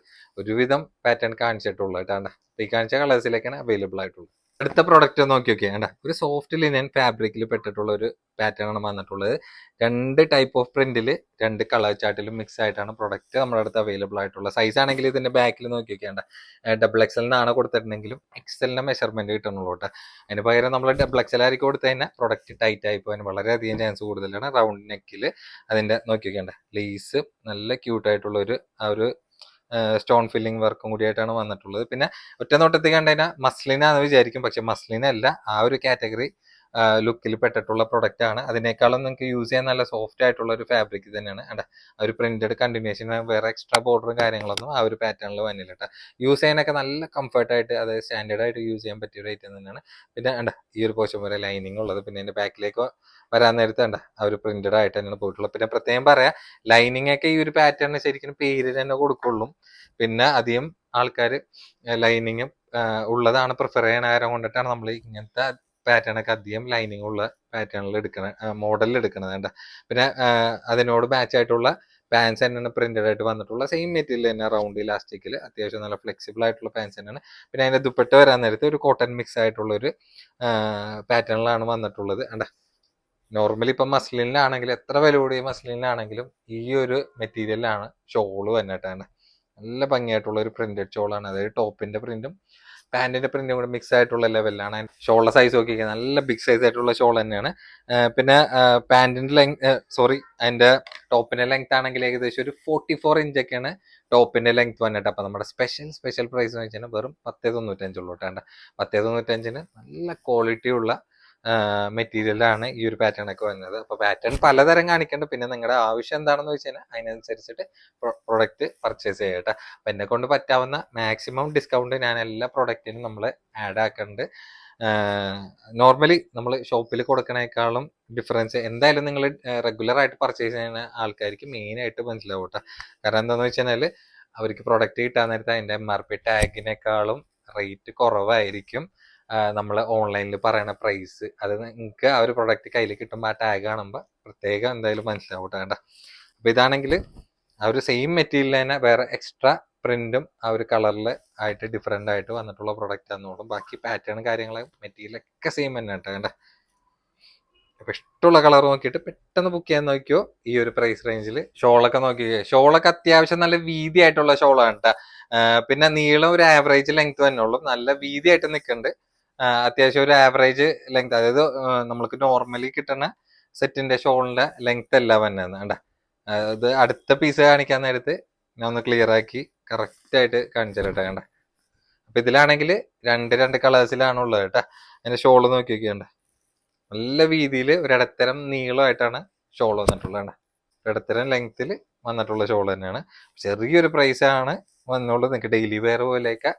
ഒരുവിധം പാറ്റേൺ കാണിച്ചിട്ടുള്ളത്. കേട്ടാ അപ്പൊ ഈ കാണിച്ച കളേഴ്സിലേക്കാണ് അവൈലബിൾ ആയിട്ടുള്ളത്. അടുത്ത പ്രോഡക്റ്റ് നോക്കി നോക്കിയാ. വേണ്ട ഒരു സോഫ്റ്റ് ലിനൻ ഫാബ്രിക്കിൽ പെട്ടിട്ടുള്ള ഒരു പാറ്റേൺ ആണ് വന്നിട്ടുള്ളത്. രണ്ട് ടൈപ്പ് ഓഫ് പ്രിന്റിൽ രണ്ട് കളർ ചാർട്ടിലും മിക്സ് ആയിട്ടാണ് പ്രോഡക്റ്റ് നമ്മുടെ അടുത്ത് അവൈലബിൾ ആയിട്ടുള്ള. സൈസ് ആണെങ്കിൽ ഇതിന്റെ ബാക്കിൽ നോക്കി നോക്കിയാണ്ട ഡബിൾ എക്സലിനാണ് കൊടുത്തിട്ടുണ്ടെങ്കിലും എക്സലിന്റെ മെഷർമെന്റ് കിട്ടുന്നുള്ളൂ കേട്ടോ. അതിന് പകരം നമ്മൾ ഡബിൾ എക്സൽ ആയിരിക്കും കൊടുത്തു കഴിഞ്ഞാൽ പ്രൊഡക്റ്റ് ടൈറ്റ് ആയി പോകാൻ വളരെയധികം ചാൻസ് കൂടുതലാണ്. റൗണ്ട് നെക്കിൽ അതിന്റെ നോക്കി നോക്കിയാണ്ട ലേസ് നല്ല ക്യൂട്ടായിട്ടുള്ള ഒരു ആ ഒരു സ്റ്റോൺ ഫില്ലിംഗ് വർക്കും കൂടിയായിട്ടാണ് വന്നിട്ടുള്ളത്. പിന്നെ ഒറ്റ നോട്ടത്തിൽ കണ്ടുകഴിഞ്ഞാൽ മസ്ലിനാന്ന് വിചാരിക്കും. പക്ഷെ മസ്ലിനല്ല ആ ഒരു കാറ്റഗറി ലുക്കിൽ പെട്ടിട്ടുള്ള പ്രൊഡക്റ്റ് ആണ്. അതിനേക്കാളും നിങ്ങൾക്ക് യൂസ് ചെയ്യാൻ നല്ല സോഫ്റ്റ് ആയിട്ടുള്ള ഒരു ഫാബ്രിക് തന്നെയാണ്. അണ്ട ആ ഒരു പ്രിന്റഡ് കണ്ടിന്യൂഷൻ വേറെ എക്സ്ട്രാ ബോർഡറും കാര്യങ്ങളൊന്നും ആ ഒരു പാറ്റേണിൽ വന്നില്ല കേട്ടോ യൂസ് ചെയ്യാനൊക്കെ നല്ല കംഫർട്ട് ആയിട്ട് അതായത് സ്റ്റാൻഡേർഡ് ആയിട്ട് യൂസ് ചെയ്യാൻ പറ്റിയ ഒരു ഐറ്റം തന്നെയാണ്. പിന്നെ അണ്ട ഈ ഒരു പോർഷൻ വരെ ലൈനിങ് ഉള്ളത്. പിന്നെ എന്റെ ബാക്കിലേക്ക് വരാൻ നേരത്തെ ഉണ്ട് ആ ഒരു പ്രിന്റഡ് ആയിട്ട് തന്നെയാണ് പോയിട്ടുള്ളത്. പിന്നെ പ്രത്യേകം പറയാം ലൈനിങ് ഒക്കെ ഈ ഒരു പാറ്റേണിന് ശരിക്കും പേര് തന്നെ കൊടുക്കുള്ളൂ. പിന്നെ അധികം ആൾക്കാർ ലൈനിങ്ങും ഉള്ളതാണ് പ്രിഫർ ചെയ്യണ കാരണം കൊണ്ടിട്ടാണ് നമ്മൾ ഇങ്ങനത്തെ പാറ്റേൺ ഒക്കെ അധികം ലൈനിങ് ഉള്ള പാറ്റേണിൽ എടുക്കണ മോഡലിൽ എടുക്കണത് വേണ്ട പിന്നെ അതിനോട് മാച്ച് ആയിട്ടുള്ള പാൻസ് തന്നെയാണ് പ്രിന്റഡ് ആയിട്ട് വന്നിട്ടുള്ള സെയിം മെറ്റീരിയൽ തന്നെ റൗണ്ട് ഇലാസ്റ്റിക്കിൽ അത്യാവശ്യം നല്ല ഫ്ലെക്സിബിൾ ആയിട്ടുള്ള പാൻസ് തന്നെയാണ്. പിന്നെ അതിന്റെ ദുപ്പട്ട വരാൻ നേരത്തെ ഒരു കോട്ടൺ മിക്സ് ആയിട്ടുള്ള ഒരു പാറ്റേണിലാണ് വന്നിട്ടുള്ളത് അണ്ട നോർമലി ഇപ്പം മസ്ലിനിലാണെങ്കിലും എത്ര വില കൂടിയ മസ്ലിനിലാണെങ്കിലും ഈ ഒരു മെറ്റീരിയലാണ് ഷോൾ വന്നിട്ടാണ് നല്ല ഭംഗിയായിട്ടുള്ള ഒരു പ്രിന്റഡ് ഷോളാണ് അതായത് ടോപ്പിന്റെ പ്രിന്റും പാന്റിന്റെ പ്രിന്റും കൂടെ മിക്സ് ആയിട്ടുള്ള ലെവലിലാണ് ഷോളിന്റെ സൈസ് നോക്കി നല്ല ബിഗ് സൈസ് ആയിട്ടുള്ള ഷോൾ തന്നെയാണ്. പിന്നെ പാന്റിന്റെ ലെങ്ത് സോറി അതിന്റെ ടോപ്പിന്റെ ലെങ്ത് ആണെങ്കിൽ ഏകദേശം ഒരു ഫോർട്ടി ഫോർ ഇഞ്ചൊക്കെയാണ് ടോപ്പിന്റെ ലെങ്ത് വന്നിട്ട് അപ്പോൾ നമ്മുടെ സ്പെഷ്യൽ സ്പെഷ്യൽ പ്രൈസ് എന്ന് വെച്ചാൽ വെറും പത്തേ തൊണ്ണൂറ്റഞ്ചുള്ളൂ കേട്ടോ. പത്തേ തൊണ്ണൂറ്റഞ്ചിന് നല്ല ക്വാളിറ്റി ഉള്ള മെറ്റീരിയലാണ് ഈ ഒരു പാറ്റേൺ ഒക്കെ വരുന്നത്. അപ്പൊ പാറ്റേൺ പലതരം കാണിക്കേണ്ട. പിന്നെ നിങ്ങളുടെ ആവശ്യം എന്താണെന്ന് വെച്ച് കഴിഞ്ഞാൽ അതിനനുസരിച്ചിട്ട് പ്രൊഡക്റ്റ് പർച്ചേസ് ചെയ്യട്ടെ അപ്പൊ എന്നെ കൊണ്ട് പറ്റാവുന്ന മാക്സിമം ഡിസ്കൗണ്ട് ഞാൻ എല്ലാ പ്രൊഡക്റ്റിനും നമ്മൾ ആഡ് ആക്കുന്നുണ്ട് നോർമലി നമ്മൾ ഷോപ്പിൽ കൊടുക്കണേക്കാളും ഡിഫറൻസ് എന്തായാലും നിങ്ങൾ റെഗുലർ ആയിട്ട് പർച്ചേസ് ചെയ്യുന്ന ആൾക്കാർക്ക് മെയിൻ ആയിട്ട് മനസ്സിലാവും കേട്ടോ. കാരണം എന്താണെന്ന് വെച്ച് കഴിഞ്ഞാൽ അവർക്ക് പ്രൊഡക്റ്റ് കിട്ടാൻ നേരത്തെ അതിന്റെ എം ആർ പി ടാഗിനേക്കാളും റേറ്റ് കുറവായിരിക്കും. നമ്മൾ ഓൺലൈനിൽ പറയുന്ന പ്രൈസ് അത് നിങ്ങൾക്ക് ആ ഒരു പ്രൊഡക്റ്റ് കയ്യിൽ കിട്ടുമ്പോൾ ആ ടാഗ് കാണുമ്പോൾ പ്രത്യേകം എന്തായാലും മനസ്സിലാവട്ടെ വേണ്ട അപ്പോൾ ഇതാണെങ്കിൽ ആ ഒരു സെയിം മെറ്റീരിയൽ തന്നെ വേറെ എക്സ്ട്രാ പ്രിന്റും ആ ഒരു കളറിൽ ആയിട്ട് ഡിഫറെന്റ് ആയിട്ട് വന്നിട്ടുള്ള പ്രൊഡക്റ്റ് ആണെന്നോളും ബാക്കി പാറ്റേൺ കാര്യങ്ങൾ മെറ്റീരിയലൊക്കെ സെയിം തന്നെ കേട്ടോ വേണ്ട അപ്പൊ ഇഷ്ടമുള്ള കളർ നോക്കിയിട്ട് പെട്ടെന്ന് ബുക്ക് ചെയ്യാൻ നോക്കിയോ ഈ ഒരു പ്രൈസ് റേഞ്ചിൽ ഷോളൊക്കെ നോക്കി. ഷോളൊക്കെ അത്യാവശ്യം നല്ല വീതി ആയിട്ടുള്ള ഷോളാണ് കേട്ടോ പിന്നെ നീളം ഒരു ആവറേജ് ലെങ്ത് തന്നെ ഉള്ളൂ. നല്ല വീതി ആയിട്ട് നിൽക്കുന്നുണ്ട് അത്യാവശ്യം ഒരു ആവറേജ് ലെങ്ത് അതായത് നമ്മൾക്ക് നോർമലി കിട്ടുന്ന സെറ്റിന്റെ ഷോളിന്റെ ലെങ്ത് അല്ല കണ്ട? അത് അടുത്ത പീസ് കാണിക്കാൻ നേരത്ത് ഞാൻ ഒന്ന് ക്ലിയർ ആക്കി കറക്റ്റ് ആയിട്ട് കാണിച്ചു കേട്ടോ കണ്ട? അപ്പൊ ഇതിലാണെങ്കിൽ രണ്ട് രണ്ട് കളേഴ്സിലാണ് ഉള്ളത് കേട്ടോ അതിന്റെ ഷോൾ നോക്കി നോക്കിയണ്ട നല്ല രീതിയിൽ ഒരിടത്തരം നീളമായിട്ടാണ് ഷോൾ വന്നിട്ടുള്ളത് ഇടത്തരം ലെങ്ത്തിൽ വന്നിട്ടുള്ള ഷോൾ തന്നെയാണ്. ചെറിയൊരു പ്രൈസാണ് വന്നുള്ളൂ നിങ്ങൾക്ക് ഡെയിലി വെയർ പോലെയൊക്കെ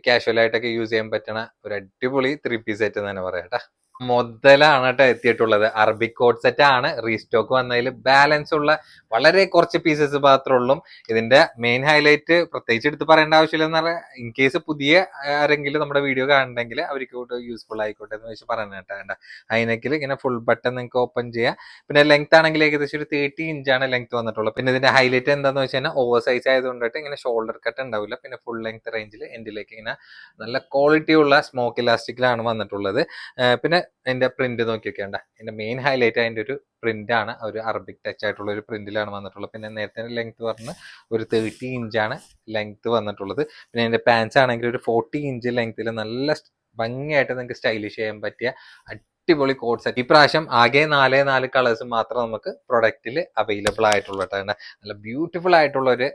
കാഷ്വൽ ആയിട്ടൊക്കെ യൂസ് ചെയ്യാൻ പറ്റണ ഒരു അടിപൊളി ത്രീ പീസ് സെറ്റ് തന്നെ പറയാം കേട്ടാ മുതലാണ് കേട്ടോ എത്തിയിട്ടുള്ളത്. അറബിക് കോഡ് സെറ്റ് ആണ്. റീസ്റ്റോക്ക് വന്നതിൽ ബാലൻസ് ഉള്ള വളരെ കുറച്ച് പീസസ് മാത്രമേ ഉള്ളൂ. ഇതിന്റെ മെയിൻ ഹൈലൈറ്റ് പ്രത്യേകിച്ച് എടുത്ത് പറയേണ്ട ആവശ്യമില്ല എന്ന് പറഞ്ഞാൽ ഇൻ കേസ് പുതിയ ആരെങ്കിലും നമ്മുടെ വീഡിയോ കാണണമെങ്കിൽ അവർക്ക് യൂസ്ഫുൾ ആയിക്കോട്ടെ എന്ന് വെച്ച് പറഞ്ഞു കേട്ടോ വേണ്ട അതിനൊക്കെ ഇങ്ങനെ ഫുൾ ബട്ടൺ നിങ്ങൾക്ക് ഓപ്പൺ ചെയ്യാം. പിന്നെ ലെങ്ത് ആണെങ്കിൽ ഏകദേശം ഒരു തേർട്ടി ഇഞ്ചാണ് ലെങ്ത് വന്നിട്ടുള്ളത്. പിന്നെ ഇതിന്റെ ഹൈലൈറ്റ് എന്താന്ന് വെച്ച് കഴിഞ്ഞാൽ ഓവർ സൈസ് ആയതുകൊണ്ടിട്ട് ഇങ്ങനെ ഷോൾഡർ കട്ട് ഉണ്ടാവില്ല. പിന്നെ ഫുൾ ലെങ്ത് റേഞ്ചിൽ എൻഡിലേക്ക് ഇങ്ങനെ നല്ല ക്വാളിറ്റി ഉള്ള സ്മോക്ക് ഇലാസ്റ്റിക്കിലാണ് വന്നിട്ടുള്ളത്. പിന്നെ അതിന്റെ പ്രിന്റ് നോക്കി നോക്കിയൊക്കെയുണ്ട്. അതിന്റെ മെയിൻ ഹൈലൈറ്റ് അതിന്റെ ഒരു പ്രിന്റ് ആണ്. ഒരു അറബിക് ടച്ച് ആയിട്ടുള്ള ഒരു പ്രിന്റിലാണ് വന്നിട്ടുള്ളത്. പിന്നെ നേരത്തെ ലെങ്ത് പറഞ്ഞ് ഒരു തേർട്ടി ഇഞ്ചാണ് ലെങ്ത് വന്നിട്ടുള്ളത്. പിന്നെ അതിന്റെ പാൻസ് ആണെങ്കിൽ ഒരു ഫോർട്ടി ഇഞ്ച് ലെങ്ത്തിൽ നല്ല ഭംഗിയായിട്ട് നിങ്ങൾക്ക് സ്റ്റൈലിഷ് ചെയ്യാൻ പറ്റിയ അടിപൊളി കോഡ് സെറ്റ് ഈ പ്രാവശ്യം ആകെ നാലേ നാല് കളേഴ്സ് മാത്രം നമുക്ക് പ്രൊഡക്റ്റിൽ അവൈലബിൾ ആയിട്ടുള്ള നല്ല ബ്യൂട്ടിഫുൾ ആയിട്ടുള്ള ഒരു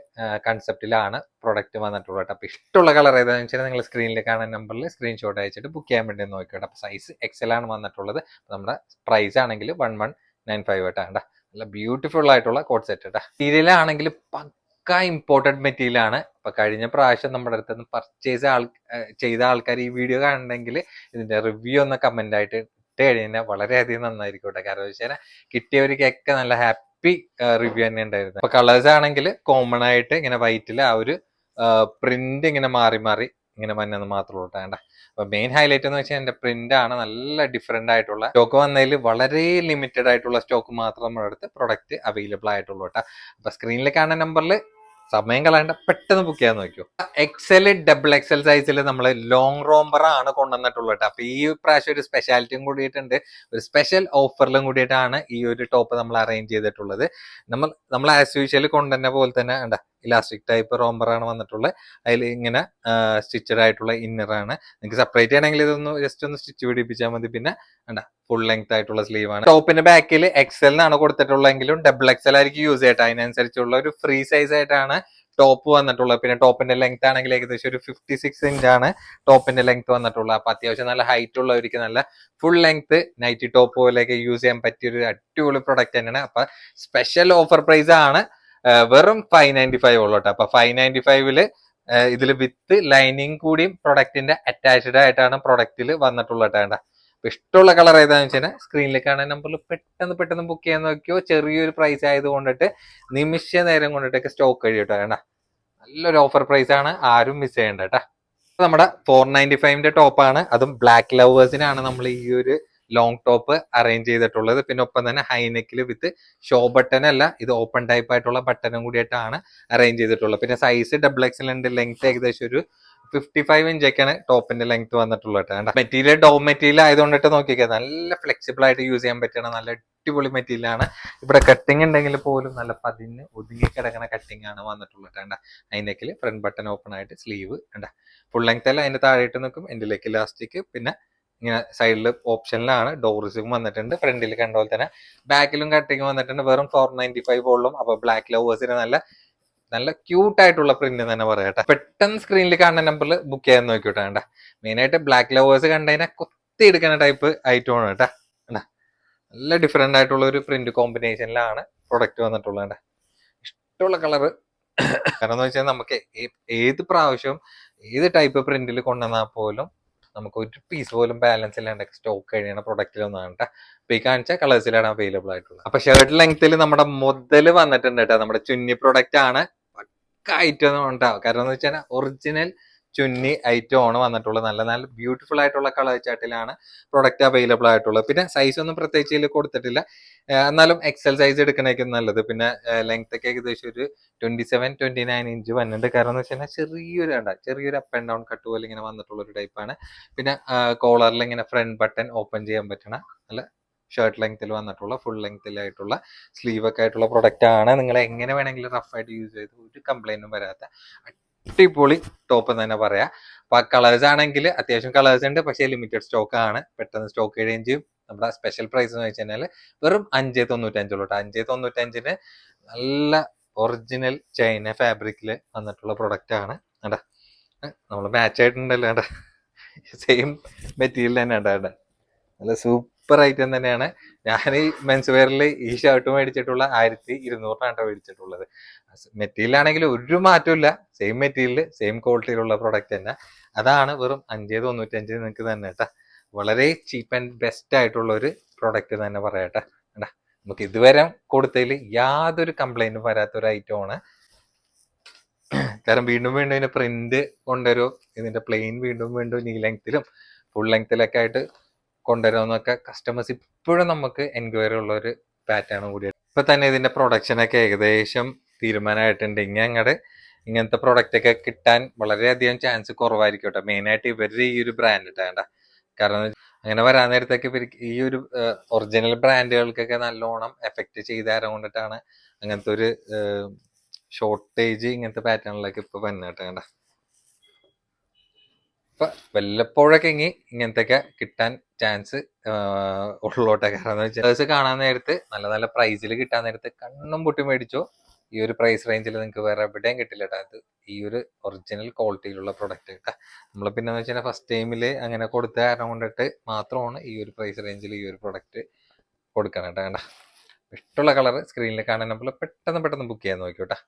കൺസെപ്റ്റിലാണ് പ്രൊഡക്റ്റ് വന്നിട്ടുള്ളത് അപ്പൊ ഇഷ്ടമുള്ള കളർ ഏതാണെന്ന് വെച്ചാൽ നിങ്ങൾ സ്ക്രീനിൽ കാണുന്ന നമ്പറിൽ സ്ക്രീൻഷോട്ട് അയച്ചിട്ട് ബുക്ക് ചെയ്യാൻ വേണ്ടി നോക്കിയോട്ടെ അപ്പൊ സൈസ് എക്സൽ ആണ് വന്നിട്ടുള്ളത്. നമ്മുടെ പ്രൈസ് ആണെങ്കിൽ വൺ വൺ നയൻ ഫൈവ് കേട്ടോ. നല്ല ബ്യൂട്ടിഫുൾ ആയിട്ടുള്ള കോഡ് സെറ്റ് കേട്ടോ. സീരിയലാണെങ്കിൽ പക്ക ഇമ്പോർട്ടന്റ് മെറ്റീരിയൽ ആണ്. ഇപ്പൊ കഴിഞ്ഞ പ്രാവശ്യം നമ്മുടെ അടുത്ത് നിന്ന് പർച്ചേസ് ആൾ ചെയ്ത ആൾക്കാർ ഈ വീഡിയോ കാണണമെങ്കിൽ ഇതിന്റെ റിവ്യൂ ഒന്ന് കമന്റ് ആയിട്ട് ഇട്ട് കഴിഞ്ഞാൽ വളരെയധികം നന്നായിരിക്കും കേട്ടോ കാരണം വെച്ചാൽ കിട്ടിയവർക്കൊക്കെ നല്ല ഹാപ്പി റിവ്യൂ തന്നെ ഉണ്ടായിരുന്നു. അപ്പൊ കളേഴ്സ് ആണെങ്കിൽ കോമൺ ആയിട്ട് ഇങ്ങനെ വൈറ്റിൽ ആ ഒരു പ്രിന്റ് ഇങ്ങനെ മാറി മാറി ഇങ്ങനെ വന്നത് മാത്രമേ ഉള്ളൂ വേണ്ട അപ്പൊ മെയിൻ ഹൈലൈറ്റ് എന്ന് വെച്ചാൽ എന്റെ പ്രിന്റ് ആണ് നല്ല ഡിഫറെന്റ് ആയിട്ടുള്ള സ്റ്റോക്ക് വന്നതിൽ വളരെ ലിമിറ്റഡ് ആയിട്ടുള്ള സ്റ്റോക്ക് മാത്രം നമ്മുടെ അടുത്ത് പ്രൊഡക്റ്റ് അവൈലബിൾ ആയിട്ടുള്ളൂ കേട്ടോ. അപ്പൊ സ്ക്രീനിൽ കാണുന്ന നമ്പറിൽ സമയം കളയണ്ട. പെട്ടെന്ന് ബുക്ക് ചെയ്യാൻ നോക്കിയോ എക്സൽ ഡബിൾ എക്സൽ സൈസിൽ നമ്മൾ ലോങ് റോംബർ ആണ് കൊണ്ടുവന്നിട്ടുള്ളത് ട്ടോ. അപ്പൊ ഈ പ്രാവശ്യം ഒരു സ്പെഷ്യാലിറ്റിയും കൂടിയിട്ടുണ്ട്. ഒരു സ്പെഷ്യൽ ഓഫറിലും കൂടിയിട്ടാണ് ഈ ഒരു ടോപ്പ് നമ്മൾ അറേഞ്ച് ചെയ്തിട്ടുള്ളത്. നമ്മൾ നമ്മൾ ആസ് യൂഷ്വൽ കൊണ്ടുവന്ന പോലെ തന്നെ ഉണ്ട് ഇലാസ്റ്റിക് ടൈപ്പ് റോംബറാണ് വന്നിട്ടുള്ളത് അതിൽ ഇങ്ങനെ സ്റ്റിച്ചഡ് ആയിട്ടുള്ള ഇന്നർ ആണ്. നിങ്ങൾക്ക് സെപ്പറേറ്റ് ആണെങ്കിൽ ഇതൊന്ന് ജസ്റ്റ് ഒന്ന് സ്റ്റിച്ച് പിടിപ്പിച്ചാൽ മതി. പിന്നെ വേണ്ട ഫുൾ ലെങ്ത് ആയിട്ടുള്ള സ്ലീവ് ആണ്. ടോപ്പിന്റെ ബാക്കിൽ എക്സൽ എന്നാണ് കൊടുത്തിട്ടുള്ളതെങ്കിലും ഡബിൾ എക്സൽ ആയിരിക്കും യൂസ് ചെയ്യട്ടെ അതിനനുസരിച്ചുള്ള ഒരു ഫ്രീ സൈസ് ആയിട്ടാണ് ടോപ്പ് വന്നിട്ടുള്ളത്. പിന്നെ ടോപ്പിന്റെ ലെങ്ത് ആണെങ്കിൽ ഏകദേശം ഒരു ഫിഫ്റ്റി സിക്സ് ഇഞ്ച് ആണ് ടോപ്പിന്റെ ലെങ്ത് വന്നിട്ടുള്ളത്. അപ്പൊ അത്യാവശ്യം നല്ല ഹൈറ്റ് ഉള്ളവർക്ക് നല്ല ഫുൾ ലെങ്ത് നൈറ്റി ടോപ്പ് പോലെയൊക്കെ യൂസ് ചെയ്യാൻ പറ്റിയ ഒരു അടിപൊളി പ്രൊഡക്റ്റ് തന്നെയാണ്. അപ്പൊ സ്പെഷ്യൽ ഓഫർ പ്രൈസ് ആണ് വെറും ഫൈവ് നയന്റി ഫൈവ് ഉള്ളൂ കേട്ടോ. അപ്പൊ ഫൈവ് നയന്റി ഫൈവിൽ ഇതിൽ വിത്ത് ലൈനിങ് കൂടിയും പ്രൊഡക്റ്റിന്റെ അറ്റാച്ച്ഡ് ആയിട്ടാണ് പ്രൊഡക്റ്റിൽ വന്നിട്ടുള്ളത് കേട്ടോ. ഇഷ്ടമുള്ള കളർ ഏതാന്ന് കഴിഞ്ഞാൽ സ്ക്രീനിൽ കാണാൻ നമ്പറിൽ പെട്ടെന്ന് പെട്ടെന്ന് ബുക്ക് ചെയ്യാൻ നോക്കിയോ ചെറിയൊരു പ്രൈസ് ആയത് കൊണ്ടിട്ട് നിമിഷ നേരം കൊണ്ടിട്ടൊക്കെ സ്റ്റോക്ക് കഴിയട്ടോ വേണ്ട നല്ലൊരു ഓഫർ പ്രൈസ് ആണ് ആരും മിസ് ചെയ്യണ്ട കേട്ടോ. നമ്മുടെ ഫോർ നയന്റി ഫൈവിന്റെ ടോപ്പാണ് അതും ബ്ലാക്ക് ലവേഴ്സിനാണ് നമ്മൾ ഈ ഒരു ലോങ് ടോപ്പ് അറേഞ്ച് ചെയ്തിട്ടുള്ളത്. പിന്നെ ഒപ്പം തന്നെ ഹൈനെക്കിൽ വിത്ത് ഷോ ബട്ടൺ അല്ല ഇത് ഓപ്പൺ ടൈപ്പ് ആയിട്ടുള്ള ബട്ടണും കൂടിയിട്ടാണ് അറേഞ്ച് ചെയ്തിട്ടുള്ളത്. പിന്നെ സൈസ് ഡബിൾ എക്സൽ ഉണ്ട് ലെങ്ത് ഏകദേശം ഒരു ഫിഫ്റ്റി ഫൈവ് ഇഞ്ചൊക്കെയാണ് ടോപ്പിന്റെ ലെങ്ത് വന്നിട്ടുള്ളത് കേട്ടോ. മെറ്റീരിയൽ ഡോ മെറ്റീരിയൽ ആയതുകൊണ്ടിട്ട് നോക്കിയൊക്കെ നല്ല ഫ്ലെക്സിബിൾ ആയിട്ട് യൂസ് ചെയ്യാൻ പറ്റണ നല്ല അടിപൊളി മെറ്റീരിയൽ ആണ്. ഇവിടെ കട്ടിങ് ഉണ്ടെങ്കിൽ പോലും നല്ല പതിന് ഒതുങ്ങി കിടക്കുന്ന കട്ടിങ് ആണ് വന്നിട്ടുള്ളത് കേട്ടോ അതിന്റെക്കിൽ ഫ്രണ്ട് ബട്ടൺ ഓപ്പൺ ആയിട്ട് സ്ലീവ് ഉണ്ട് ഫുൾ ലെങ്ത് അല്ല അതിന്റെ താഴെയിട്ട് നിൽക്കും എന്റെ ലേക്ക് ഇലാസ്റ്റിക് പിന്നെ ഇങ്ങനെ സൈഡിൽ ഓപ്ഷനിലാണ് ഡോറിസും വന്നിട്ടുണ്ട്. ഫ്രണ്ടിൽ കണ്ട പോലെ തന്നെ. ബാക്കിലും കട്ടിങ് വന്നിട്ടുണ്ട്. വെറും ഫോർ നയന്റി ഫൈവ് ഉള്ളും. അപ്പൊ ബ്ലാക്ക് ലവേഴ്സിന് നല്ല നല്ല ക്യൂട്ട് ആയിട്ടുള്ള പ്രിന്റ് തന്നെ പറയട്ടെ പെട്ടെന്ന് സ്ക്രീനിൽ കാണുന്ന നമ്പറിൽ ബുക്ക് ചെയ്യാൻ നോക്കിയിട്ടാ കേട്ടാ. മെയിൻ ആയിട്ട് ബ്ലാക്ക് ലവേഴ്സ് കണ്ടതിനെ കൊത്തി എടുക്കുന്ന ടൈപ്പ് ഐറ്റമാണ് കേട്ടാ? നല്ല ഡിഫറെന്റ് ആയിട്ടുള്ള ഒരു പ്രിന്റ് കോമ്പിനേഷനിലാണ് പ്രൊഡക്റ്റ് വന്നിട്ടുള്ളത് കേട്ടാ ഇഷ്ടമുള്ള കളറ് കാരണം എന്ന് വെച്ചാൽ നമുക്ക് ഏത് പ്രാവശ്യം ഏത് ടൈപ്പ് പ്രിന്റിൽ കൊണ്ടുവന്നാൽ പോലും നമുക്ക് ഒരു പീസ് പോലും ബാലൻസ് ഇല്ലാണ്ട് സ്റ്റോക്ക് കഴിയണ പ്രൊഡക്റ്റിലൊന്നാണ് കേട്ടോ അപ്പൊ ഈ കാണിച്ച കളേഴ്സിലാണ് അവൈലബിൾ ആയിട്ടുള്ളത്. അപ്പൊ ഷർട്ട് ലെങ്ത്തിൽ നമ്മുടെ മുതൽ വന്നിട്ടുണ്ട് കേട്ടോ നമ്മുടെ ചുന്നി പ്രൊഡക്റ്റ് ആണ്. പക്ക ഐറ്റം ഉണ്ടാവും കാരണം എന്ന് വെച്ചാൽ ഒറിജിനൽ ചുന്നി ഐറ്റം ആണ് വന്നിട്ടുള്ളത്. നല്ല നല്ല ബ്യൂട്ടിഫുൾ ആയിട്ടുള്ള കളർ ചാട്ടിലാണ് പ്രൊഡക്റ്റ് അവൈലബിൾ ആയിട്ടുള്ളത്. പിന്നെ സൈസ് ഒന്നും പ്രത്യേകിച്ച് കൊടുത്തിട്ടില്ല. എന്നാലും എക്സൽ സൈസ് എടുക്കണേക്കും നല്ലത്. പിന്നെ ലെങ്ത് ഒക്കെ ഏകദേശം ഒരു twenty seven twenty nine inch വന്നിട്ടുണ്ട് കാരണം എന്ന് വെച്ചാൽ ചെറിയൊരു വേണ്ട ചെറിയൊരു അപ്പ് ആൻഡ് ഡൗൺ കട്ട് പോലെ ഇങ്ങനെ വന്നിട്ടുള്ള ഒരു ടൈപ്പാണ് പിന്നെ കോളറിൽ ഇങ്ങനെ ഫ്രണ്ട് ബട്ടൺ ഓപ്പൺ ചെയ്യാൻ പറ്റണ നല്ല ഷർട്ട് ലെങ്ത്തിൽ വന്നിട്ടുള്ള ഫുൾ ലെങ്ത്തിലായിട്ടുള്ള സ്ലീവ് ഒക്കെ ആയിട്ടുള്ള പ്രൊഡക്റ്റ് ആണ്. നിങ്ങൾ എങ്ങനെ വേണമെങ്കിലും റഫ് ആയിട്ട് യൂസ് ചെയ്ത് ഒരു കംപ്ലൈന്റും വരാത്ത അടിപൊളി ടോപ്പ് എന്ന് തന്നെ പറയാം. അപ്പൊ കളേഴ്സ് ആണെങ്കിൽ അത്യാവശ്യം കളേഴ്സ് ഉണ്ട് പക്ഷേ ലിമിറ്റഡ് സ്റ്റോക്ക് ആണ്. പെട്ടെന്ന് സ്റ്റോക്ക് കഴിയുകയും ചെയ്യും. നമ്മുടെ സ്പെഷ്യൽ പ്രൈസ് എന്ന് വെച്ച് കഴിഞ്ഞാൽ വെറും അഞ്ചേ തൊണ്ണൂറ്റഞ്ചുള്ളൂ കേട്ടോ അഞ്ചേ തൊണ്ണൂറ്റഞ്ചിന് നല്ല ഒറിജിനൽ ചൈന ഫാബ്രിക്കിൽ വന്നിട്ടുള്ള പ്രൊഡക്റ്റ് ആണ്. കേട്ടാ നമ്മൾ മാച്ച് ആയിട്ടുണ്ടല്ലോ കേട്ടാ സെയിം മെറ്റീരിയൽ തന്നെ കേട്ടാ നല്ല സൂപ്പർ ഐറ്റം തന്നെയാണ്. ഞാൻ ഈ മെൻസ് വെയറിൽ ഈ ഷർട്ട് മേടിച്ചിട്ടുള്ള ആയിരത്തി ഇരുന്നൂറിനാണ് കേട്ടോ മേടിച്ചിട്ടുള്ളത്. മെറ്റീരിയൽ ആണെങ്കിൽ ഒരു മാറ്റമില്ല സെയിം മെറ്റീരിയൽ സെയിം ക്വാളിറ്റിയിലുള്ള പ്രൊഡക്റ്റ് തന്നെ. അതാണ് വെറും അഞ്ചേ തൊണ്ണൂറ്റഞ്ച് നിങ്ങൾക്ക് തന്നെ കേട്ടാ വളരെ ചീപ്പ് ആൻഡ് ബെസ്റ്റ് ആയിട്ടുള്ള ഒരു പ്രോഡക്റ്റ് തന്നെ പറയട്ടെ നമുക്ക് ഇതുവരെ കൊടുത്തതിൽ യാതൊരു കംപ്ലൈന്റും വരാത്ത ഒരു ആണ്. കാരണം വീണ്ടും വീണ്ടും ഇതിന്റെ പ്രിന്റ് കൊണ്ടുവരും ഇതിന്റെ പ്ലെയിൻ വീണ്ടും വീണ്ടും നീ ലെങ്ത്തിലും ഫുൾ ലെങ്ത്തിലൊക്കെ ആയിട്ട് കൊണ്ടുവരുമെന്നൊക്കെ കസ്റ്റമേഴ്സ് ഇപ്പോഴും നമുക്ക് എൻക്വയറി ഉള്ള ഒരു പാറ്റേൺ കൂടിയാണ്. ഇപ്പൊ തന്നെ ഇതിന്റെ പ്രൊഡക്ഷനൊക്കെ ഏകദേശം തീരുമാനമായിട്ടുണ്ട്. ഇനി അങ്ങോട്ട് ഇങ്ങനത്തെ പ്രൊഡക്റ്റ് ഒക്കെ കിട്ടാൻ വളരെയധികം ചാൻസ് കുറവായിരിക്കും കേട്ടോ മെയിനായിട്ട് ഇവരുടെ ഈ ഒരു ബ്രാൻഡ് വേണ്ട കാരണം അങ്ങനെ വരാൻ നേരത്തേക്ക് ഈ ഒരു ഒറിജിനൽ ബ്രാൻഡുകൾക്കൊക്കെ നല്ലോണം എഫക്ട് ചെയ്ത ആരം കൊണ്ടിട്ടാണ് അങ്ങനത്തെ ഒരു ഷോർട്ടേജ് ഇങ്ങനത്തെ പാറ്റേണിലേക്ക് ഇപ്പൊ വന്നിട്ട് വേണ്ട ഇപ്പൊ വല്ലപ്പോഴൊക്കെ ഇങ്ങി ഇങ്ങനത്തെ കിട്ടാൻ ചാൻസ് ഉള്ളോട്ടെ. കാരണം എന്ന് വെച്ചാൽ കാണാൻ നേരത്ത് നല്ല നല്ല പ്രൈസിൽ കിട്ടാൻ നേരത്ത് കണ്ണും പൊട്ടി മേടിച്ചോ. ഈ ഒരു പ്രൈസ് റേഞ്ചിൽ നിങ്ങൾക്ക് വേറെ എവിടെയും കിട്ടില്ല കേട്ടോ അത് ഈ ഒരു ഒറിജിനൽ ക്വാളിറ്റിയിലുള്ള പ്രൊഡക്റ്റ് കേട്ടോ. നമ്മൾ പിന്നെ വെച്ചാൽ ഫസ്റ്റ് ടൈമിൽ അങ്ങനെ കൊടുത്ത കാരണം കൊണ്ടിട്ട് മാത്രമാണ് ഈ ഒരു പ്രൈസ് റേഞ്ചിൽ ഈ ഒരു പ്രൊഡക്റ്റ് കൊടുക്കണം കേട്ടോ. ഇഷ്ടമുള്ള കളർ സ്ക്രീനിൽ കാണാൻ പെട്ടെന്ന് പെട്ടെന്ന് ബുക്ക് ചെയ്യാൻ നോക്കിയോട്ടാ.